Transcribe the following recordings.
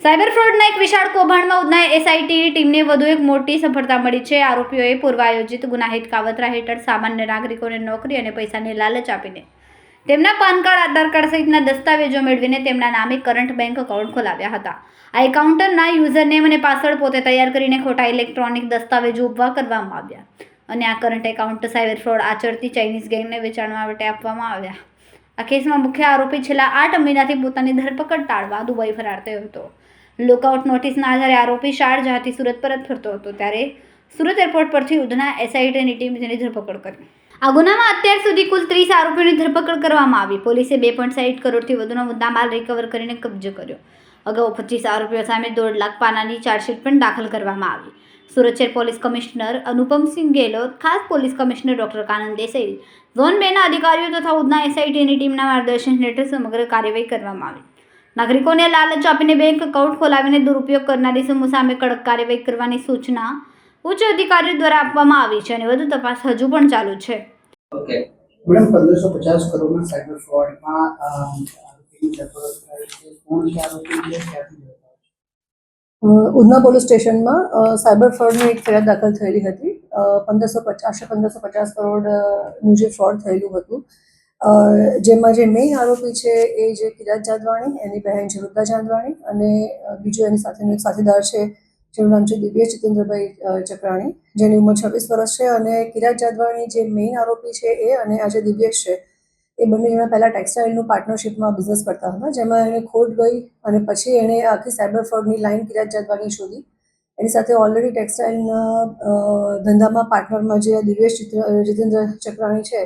Cyber ફ્રોડના એક વિશાળ કૌભાંડમાં ઉધના એસઆઈટી ટીમને વધુ એક મોટી સફળતા મળી છે. આરોપીઓએ પૂર્વાયોજિત ગુનાહિત કાવતરા હેઠળ સામાન્ય નાગરિકોને નોકરી અને પૈસાની લાલચ આપીને તેમના પાન કાર્ડ, આધાર કાર્ડ સહિતના દસ્તાવેજો મેળવીને તેમના નામે કરંટ બેંક એકાઉન્ટ ખોલાવ્યા હતા. આ એકાઉન્ટરના યુઝરનેમ અને પાસવર્ડ પોતે તૈયાર કરીને ખોટા ઇલેક્ટ્રોનિક દસ્તાવેજો ઊભા કરવામાં આવ્યા. અને આ કરંટ એકાઉન્ટ સાયબર ફ્રોડ આચરતી ચાઇનીઝ ગેંગને વેચાણવા માટે આપવામાં આવ્યા. આ કેસમાં મુખ્ય આરોપી છેલ્લા આઠ મહિનાથી પોતાની ધરપકડ ટાળવા દુબઈ ફરાર થયો હતો. લુકઆઉટ નોટિસના આધારે આરોપી શારજહાથી સુરત પરત ફરતો હતો, ત્યારે સુરત એરપોર્ટ પરથી ઉધના એસઆઈટીની ટીમ તેની ધરપકડ કરી. આ ગુનામાં અત્યાર સુધી કુલ ત્રીસ આરોપીની ધરપકડ કરવામાં આવી. પોલીસે બે પોઈન્ટ સાઠ કરોડથી વધુનો મુદ્દામાલ રિકવર કરીને કબજો કર્યો. અગાઉ પચીસ આરોપીઓ સામે દોઢ લાખ પાનાની ચાર્જશીટ પણ દાખલ કરવામાં આવી. સુરત શહેર પોલીસ કમિશનર અનુપમસિંહ ગેહલોત ખાસ પોલીસ કમિશનર ડોક્ટર કાનંદ દેસાઈ ઝોન બેના અધિકારીઓ તથા ઉધના એસઆઈટીની ટીમના માર્ગદર્શન હેઠળ સમગ્ર કાર્યવાહી કરવામાં આવી. નાગરિકોને લાલચ આપીને બેંક એકાઉન્ટ ખોલાવીને દુરુપયોગ કરનારી સમૂહ સામે કડક કાર્યવાહી કરવાની સૂચના ઉચ્ચ અધિકારીઓ દ્વારા આપવામાં આવી છે અને વધુ તપાસ હજુ પણ ચાલુ છે. ઓકે. મેડમ પંદરસો પચાસ કરોડના સાયબર ફ્રોડમાં કોણ છે આરોપી? છે ઉધના પોલીસ સ્ટેશનમાં સાયબર ફ્રોડની એક ફરિયાદ દાખલ થયેલી હતી. પંદરસો પચાસ પંદરસો પચાસ કરોડનું જે ફ્રોડ થયેલું હતું. જેમાં જે મેઇન આરોપી છે એ જે કિરાત જાદવાણી, એની બહેન છે વૃદ્ધા જાદવાણી અને બીજો એની સાથેનો એક સાથીદાર છે જેનું નામ છે દિવ્ય જીતેન્દ્રભાઈ ચક્રાણી, જેની ઉંમર છવ્વીસ વર્ષ છે અને કિરાત જાદવાણી જે મેઇન આરોપી છે એ અને આજે દિવ્યેશ છે એ બંને જણા પહેલાં ટેક્સટાઇલનું પાર્ટનરશિપમાં બિઝનેસ કરતા હતા, જેમાં એને ખોટ ગઈ અને પછી એણે આખી સાયબર ફ્રોડની લાઈન કિરાત જાદવાની શોધી. એની સાથે ઓલરેડી ટેક્સટાઇલના ધંધામાં પાર્ટનરમાં જે દિવ્યેશ ચિત્ર, જીતેન્દ્ર ચક્રાણી છે,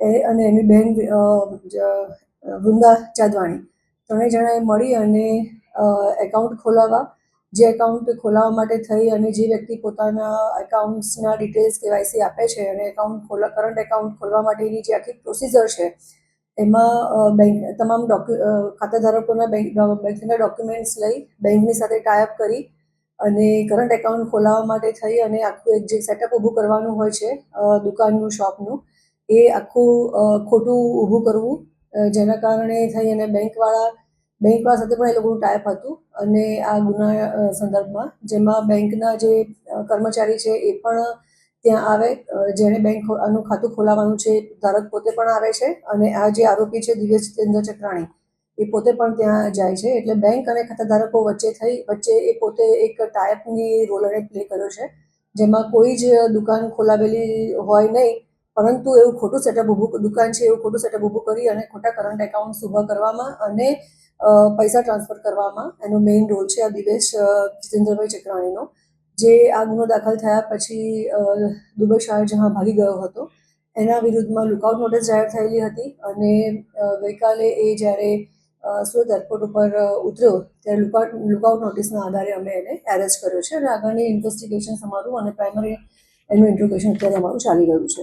એ અને એની બહેન વૃંદા જાદવાણી ત્રણેય જણાએ મળી અને એકાઉન્ટ ખોલાવવા જે એકાઉન્ટ ખોલાવવા માટે થઈ અને જે વ્યક્તિ પોતાના એકાઉન્ટ્સના ડિટેલ્સ કેવાયસી આપે છે અને એકાઉન્ટ ખોલા કરંટ એકાઉન્ટ ખોલવા માટેની જે આખી પ્રોસિજર છે, એમાં બેંક તમામ ડોક્યુ ખાતાધારકોના બેંક બેંકના ડોક્યુમેન્ટ્સ લઈ બેંકની સાથે ટાઈઅપ કરી અને કરંટ એકાઉન્ટ ખોલાવવા માટે થઈ અને આખું એક જે સેટઅપ ઊભું કરવાનું હોય છે દુકાનનું શોપનું એ આખું ખોટું ઊભું કરવું જેના કારણે થઈ અને બેંકવાળા બેંકવાળા સાથે પણ એ લોકોનું ટાઈપ હતું અને આ ગુના સંદર્ભમાં જેમાં બેંકના જે કર્મચારી છે એ પણ ત્યાં આવે જેણે બેંક આનું ખાતું ખોલાવવાનું છે ધારક પોતે પણ આવે છે અને આ જે આરોપી છે દિવ્ય જીતેન્દ્ર ચક્રાણી, એ પોતે પણ ત્યાં જાય છે. એટલે બેંક અને ખાતાધારકો વચ્ચે થઈ, વચ્ચે એ પોતે એક ટાઈપની રોલ એને પ્લે કર્યો છે, જેમાં કોઈ જ દુકાન ખોલાવેલી હોય નહીં પરંતુ એવું ખોટું સેટઅપ ઊભું દુકાન છે એવું ખોટું સેટઅપ ઊભું કરી અને ખોટા કરંટ એકાઉન્ટ્સ ઊભા કરવામાં અને પૈસા ટ્રાન્સફર કરવામાં એનો મેઇન રોલ છે આ દિવેશ જીતેન્દ્રભાઈ ચક્રાણીનો. જે આ ગુનો દાખલ થયા પછી દુબઈ શાહજહાં ભાગી ગયો હતો. એના વિરુદ્ધમાં લુકઆઉટ નોટિસ જાહેર થયેલી હતી અને ગઈકાલે એ જ્યારે સુરત એરપોર્ટ ઉપર ઉતર્યો, ત્યારે લુકઆઉટ લુકઆઉટ નોટિસના આધારે અમે એને એરેસ્ટ કર્યો છે અને આગળની ઇન્વેસ્ટિગેશન અમારું અને પ્રાઇમરી એનું ઇન્ટ્રોગેશન અત્યારે અમારું ચાલી રહ્યું છે.